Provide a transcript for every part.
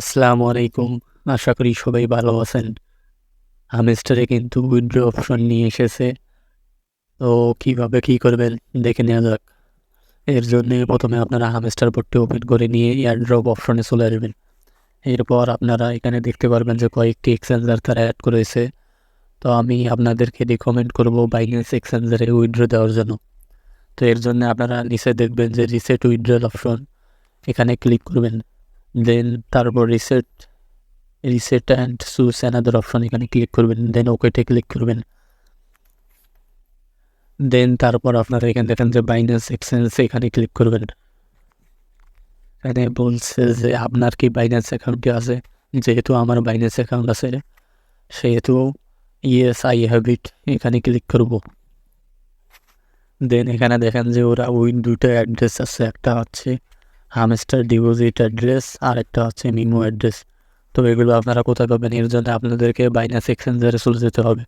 আসসালামু আলাইকুম। আশা করি সবাই ভালো আছেন। হামেস্টারে কিন্তু উইথড্র অপশন নিয়ে এসেছে। তো কীভাবে কী করবেন দেখে নেওয়া যাক। এর জন্য প্রথমে আপনারা হামেস্টার বোর্ডটি ওপেন করে নিয়ে এয়ারড্রপ অপশনে চলে আসবেন। এরপর আপনারা এখানে দেখতে পারবেন যে কয়েকটি এক্সচেঞ্জার তারা অ্যাড করেছে। তো আমি আপনাদেরকে রিকমেন্ড করব বাইন্যান্স এক্সচেঞ্জারে উইথড্র দেওয়ার জন্য। তো এর জন্য আপনারা নিচে দেখবেন যে রিসেট উইথড্রল অপশন এখানে ক্লিক করবেন। দেন তারপর reset reset and choose another option এখানে ক্লিক করবেন দেন ওকেটে ক্লিক করবেন। দেন তারপর আপনারা এখানে দেখেন যে বাইন্যান্স এক্সচেঞ্জ এখানে ক্লিক করবেন। এখানে বলছে যে আপনার কি বাইন্যান্স অ্যাকাউন্টটি আছে? যেহেতু আমার বাইন্যান্স অ্যাকাউন্ট আছে, সেহেতু ইয়েস আই হ্যাভ ইট এখানে ক্লিক করব। দেন এখানে দেখেন যে ওরা ওই দুটো অ্যাড্রেস আছে, একটা হচ্ছে হামস্টার ডিপোজিট অ্যাড্রেস আর একটা হচ্ছে মিমো অ্যাড্রেস তো এগুলো আপনারা কোথায় পাবেন এর জন্য আপনাদেরকে বাইনাস এক্সচেঞ্জারে চলে যেতে হবে।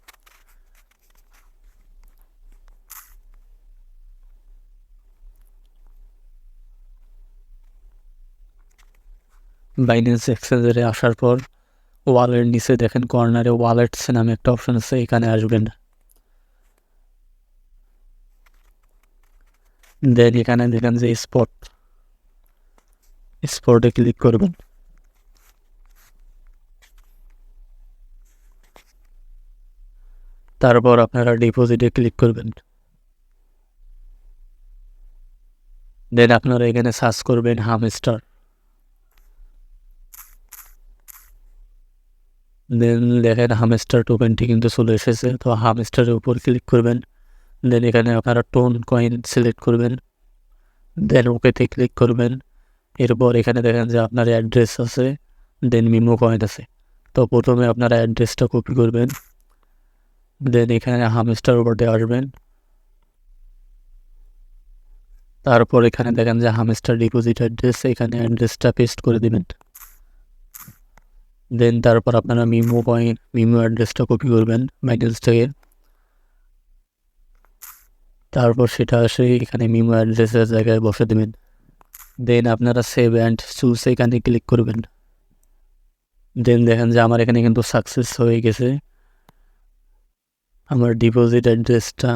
বাইন্যান্স এক্সচেঞ্জারে আসার পর ওয়ালের নিচে দেখেন কর্নারে ওয়ালেটস নামে একটা অপশন আছে, এখানে আসবেন। দেন এখানে দেখেন যে স্পট স্পটে ক্লিক করবেন। তারপর আপনারা ডিপোজিটে ক্লিক করবেন। দেন আপনারা এখানে সার্চ করবেন হামস্টার দেন দেখেন হামস্টার টোকেনটি কিন্তু চলে এসেছে, তো হামস্টারের উপর ক্লিক করবেন। দেন এখানে আপনারা টোন কয়েন সিলেক্ট করবেন। দেন ওকেতে ক্লিক করবেন। এরপর এখানে দেখেন যে আপনার অ্যাড্রেস আছে দেন মিমো কয়েন আছে। তো প্রথমে আপনারা অ্যাড্রেসটা কপি করবেন দেন এখানে হামস্টার উপরে আসবেন। তারপর এখানে দেখেন যে হামস্টার ডিপোজিট অ্যাড্রেস এখানে অ্যাড্রেসটা পেস্ট করে দেবেন। দেন তারপর আপনারা মিমো পয়েন্ট মিমো অ্যাড্রেসটা কপি করবেন বাইন্যান্স থেকে। তারপর সেটা এসে এখানে মিমো অ্যাড্রেসের জায়গায় বসে দেবেন। দেন আপনারা সেভ অ্যান্ড চুজ এখানে ক্লিক করবেন। দেন দেখেন যে আমার এখানে কিন্তু সাকসেস হয়ে গেছে। আমার ডিপোজিট অ্যাড্রেসটা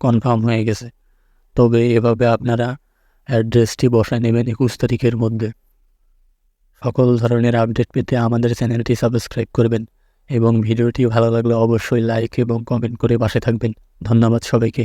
কনফার্ম হয়ে গেছে। তবে এভাবে আপনারা অ্যাড্রেসটি বসায় নেবেন একুশ তারিখের মধ্যে। সকল ধরনের আপডেট পেতে আমাদের চ্যানেলটি সাবস্ক্রাইব করবেন এবং ভিডিওটি ভালো লাগলে অবশ্যই লাইক এবং কমেন্ট করে পাশে থাকবেন। ধন্যবাদ সবাইকে।